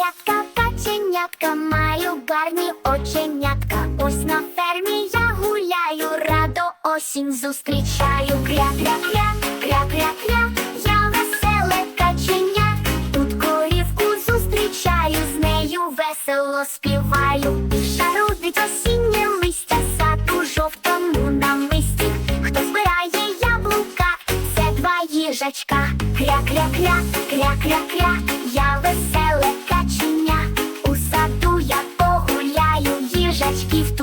Малятка, каченятка, маю гарні оченятка. Ось на фермі я гуляю, радо осінь зустрічаю. Кря-кря-кря, кря-кря-кря, я веселе каченя. Тут корівку зустрічаю, з нею весело співаю. Шарудить осіннє листя, сад у жовтому намисті. Хто збирає яблука, це два їжачка. Кря-кря-кря, кря-кря-кря, я веселе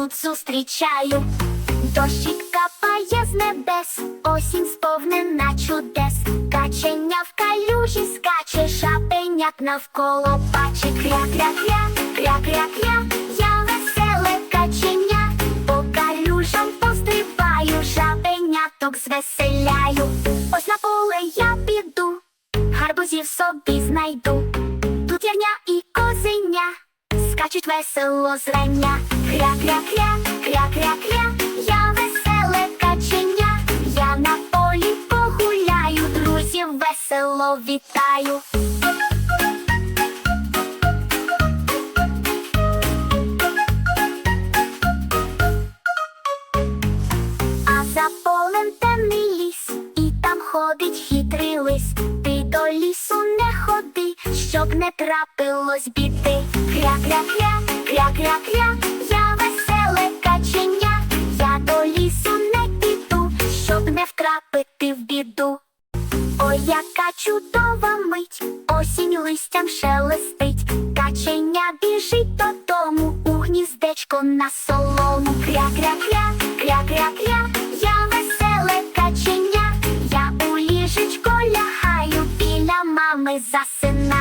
тут зустрічаю. Дощик капає з небес, осінь сповнена чудес. Каченя в калюжі скаче, жабеняк навколо бачить. Кря-кря-кря, кря-кря-кря, я веселе каченя. По калюжам пострибаю, жабеняток звеселяю. Ось на поле я піду, гарбузів собі знайду. Тут ягня і козеня, скачуть весело зрання. Кря-кря-кря, кря-кря-кря, я веселе каченя. Я на полі погуляю, друзів весело вітаю. А за полем темний ліс, і там ходить хитрий лис. Ти до лісу не ходи, щоб не трапилось біди. Кря-кря-кря, кря-кря-кря, яка чудова мить, осінь листям шелестить, каченя біжить додому, у гніздечко на солому. Кря-кря-кря, кря-кря-кря, я веселе каченя, я у ліжечко лягаю, біля мами засинаю.